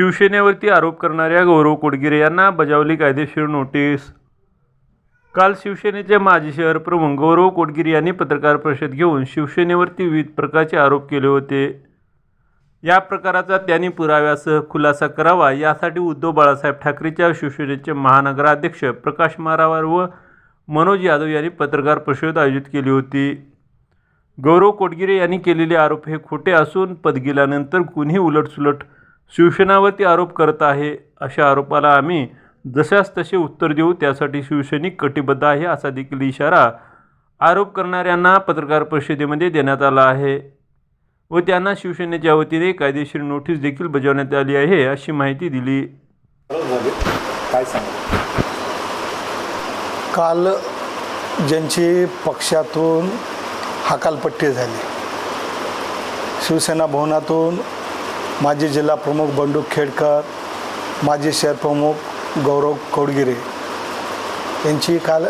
शिवसेनेवरती आरोप करणाऱ्या गौरव कोडगिरे यांना बजावली कायदेशीर नोटीस. काल शिवसेनेचे माजी शहर प्रमुख गौरव कोडगिरे यांनी पत्रकार परिषद घेऊन शिवसेनेवरती विविध प्रकारचे आरोप केले होते. या प्रकाराचा त्यांनी पुराव्यासह खुलासा करावा यासाठी उद्धव बाळासाहेब ठाकरेच्या शिवसेनेचे महानगराध्यक्ष प्रकाश मारावर व मनोज यादव यांनी पत्रकार परिषद आयोजित केली होती. गौरव कोटगिरे यांनी केलेले आरोप हे खोटे असून पद गेल्यानंतर कुणीही उलटसुलट शिवसेनावरती आरोप करत आहे अशा आरोपाला आम्ही जशास तसे उत्तर देऊ त्यासाठी शिवसैनिक कटिबद्ध आहे असा देखील इशारा आरोप करणाऱ्यांना पत्रकार परिषदेमध्ये देण्यात आला आहे व त्यांना शिवसेनेच्या वतीने कायदेशीर नोटीस देखील बजावण्यात आली आहे अशी माहिती दिली. काय सांगा काल ज्यांची पक्षातून हकालपट्टी झाली शिवसेना भवनातून माजी जिल्हाप्रमुख बंडू खेडकर माजी शहरप्रमुख गौरव कोडगिरे यांची काल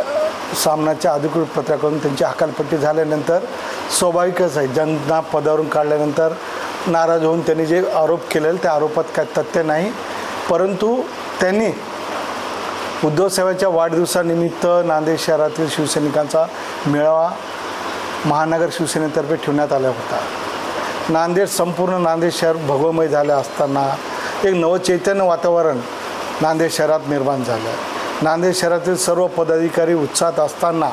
सामनाच्या अधिकृत पत्राकडून त्यांची हकालपट्टी झाल्यानंतर स्वाभाविकच आहे. ज्यांना पदावरून काढल्यानंतर नाराज होऊन त्यांनी जे आरोप केलेले त्या आरोपात काय तथ्य नाही. परंतु त्यांनी उद्धवसाहेबांच्या वाढदिवसानिमित्त नांदेड शहरातील शिवसैनिकांचा मेळावा महानगर शिवसेनेतर्फे ठेवण्यात आला होता. नांदेड संपूर्ण नांदेड शहर भगवमय झालं असताना एक नवचैतन्य वातावरण नांदेड शहरात निर्माण झालं. नांदेड शहरातील सर्व पदाधिकारी उत्साहात असताना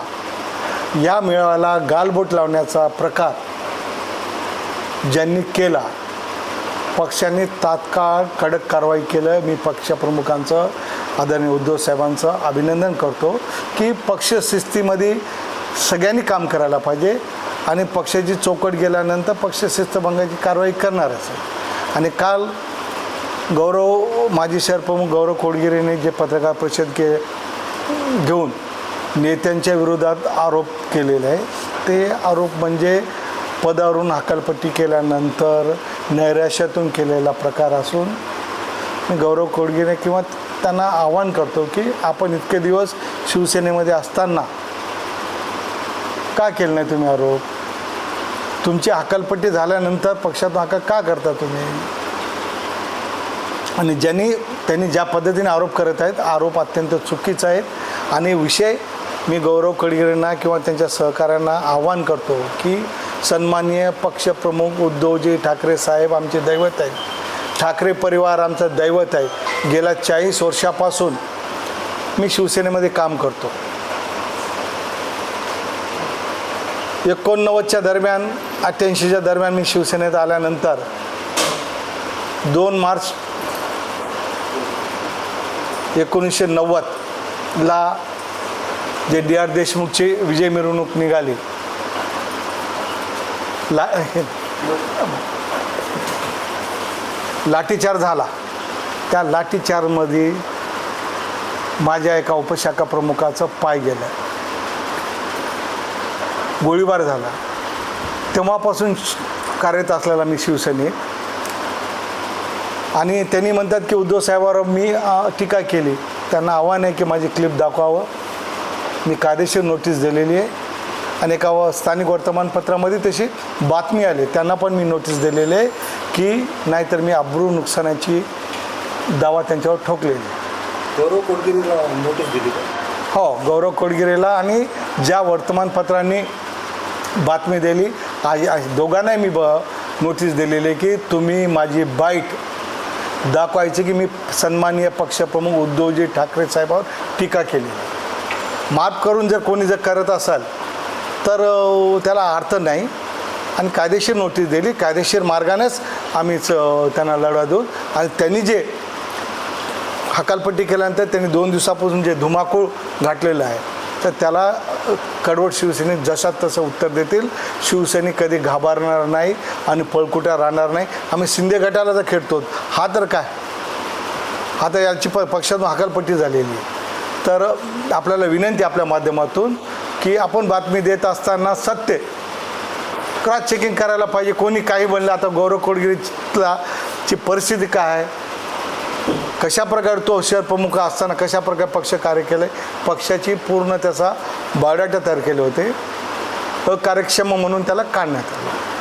या मेळाव्याला गालबोट लावण्याचा प्रकार ज्यांनी केला पक्षाने तात्काळ कडक कारवाई केलं. मी पक्षप्रमुखांचं आदरणीय उद्धव साहेबांचं अभिनंदन करतो की पक्ष शिस्तीमध्ये सगळ्यांनी काम करायला पाहिजे. आणि पक्षाची चौकट गेल्यानंतर पक्ष शिस्तभंगाची कारवाई करणारच आणि काल गौरव माजी शहरप्रमुख गौरव कोडगिरेने जे पत्रकार परिषद के घेऊन नेत्यांच्या विरोधात आरोप केलेले आहे ते आरोप म्हणजे पदावरून हकालपट्टी केल्यानंतर नैराश्यातून केलेला प्रकार असून मी गौरव कोडगिरे किंवा त्यांना आवाहन करतो की आपण इतके दिवस शिवसेनेमध्ये असताना का केलं नाही तुम्ही आरोप? तुमची हकालपट्टी झाल्यानंतर पक्षातून हका का करता तुम्ही? आणि ज्यांनी त्यांनी ज्या पद्धतीने आरोप करत आहेत आरोप अत्यंत चुकीचा आहेत. आणि विषय मी गौरव कडगिरेंना किंवा त्यांच्या सहकाऱ्यांना आवाहन करतो की सन्माननीय पक्षप्रमुख उद्धवजी ठाकरे साहेब आमचे दैवत आहेत. ठाकरे परिवार आमचं दैवत आहे. गेल्या चाळीस वर्षापासून मी शिवसेनेमध्ये काम करतो. एकोणनव्वदच्या दरम्यान अठ्ठ्याऐंशीच्या दरम्यान मी शिवसेनेत आल्यानंतर दोन मार्च एकोणीसशे नव्वदला जे डी आर देशमुखची विजय मिरवणूक निघाली. ला हे- लाठीचार झाला. त्या लाठीचारमध्ये माझ्या एका उपशाखा प्रमुखाचं पाय गेलं. गोळीबार झाला. तेव्हापासून कार्यरत असलेला मी शिवसैनिक. आणि त्यांनी म्हणतात की उद्धव साहेबांवर मी टीका केली. त्यांना आव्हान आहे की माझी क्लिप दाखवावं. मी कायदेशीर नोटीस दिलेली आहे. आणि एका व- स्थानिक वर्तमानपत्रामध्ये तशी बातमी आली. त्यांना पण मी नोटीस दिलेली आहे की नाहीतर मी अब्रू नुकसानाची दावा त्यांच्यावर ठोकलेली. गौरव कोटगिरीला नोटीस दिली हो गौरव कोडगिरेला आणि ज्या वर्तमानपत्रांनी बातमी दिली. आज दोघांनाही मी ब नोटीस दिलेली आहे की तुम्ही माझी बाईट दाखवायची की मी सन्माननीय पक्षप्रमुख उद्धवजी ठाकरे साहेबांवर टीका केली. माफ करून जर कोणी जर करत असाल तर त्याला अर्थ नाही. आणि कायदेशीर नोटीस दिली. कायदेशीर मार्गानेच आम्हीच त्यांना लढा देऊ. आणि त्यांनी जे हकालपट्टी केल्यानंतर त्यांनी दोन दिवसापासून जे धुमाकूळ घातलेलं आहे तर त्याला कडवट शिवसैनिक जशात तसं उत्तर देतील. शिवसैनिक कधी घाबरणार नाही आणि पळकुट्या राहणार नाही. आम्ही शिंदे गटाला तर खेळतो हा तर काय? हा तर याची प पक्षातून हकालपट्टी झालेली तर आपल्याला विनंती आपल्या माध्यमातून की आपण बातमी देत असताना सत्य क्रॉस चेकिंग करायला पाहिजे. कोणी काही बनलं आता गौरव कोडगिरीला ची परिस्थिती काय आहे? कशा प्रकारे तो शहर प्रमुख असताना कशा प्रकारे पक्ष कार्य केलं? पक्षाची पूर्ण त्याचा बायोडाटा तयार केले होते. अकार्यक्षम म्हणून त्याला काढण्यात आलं.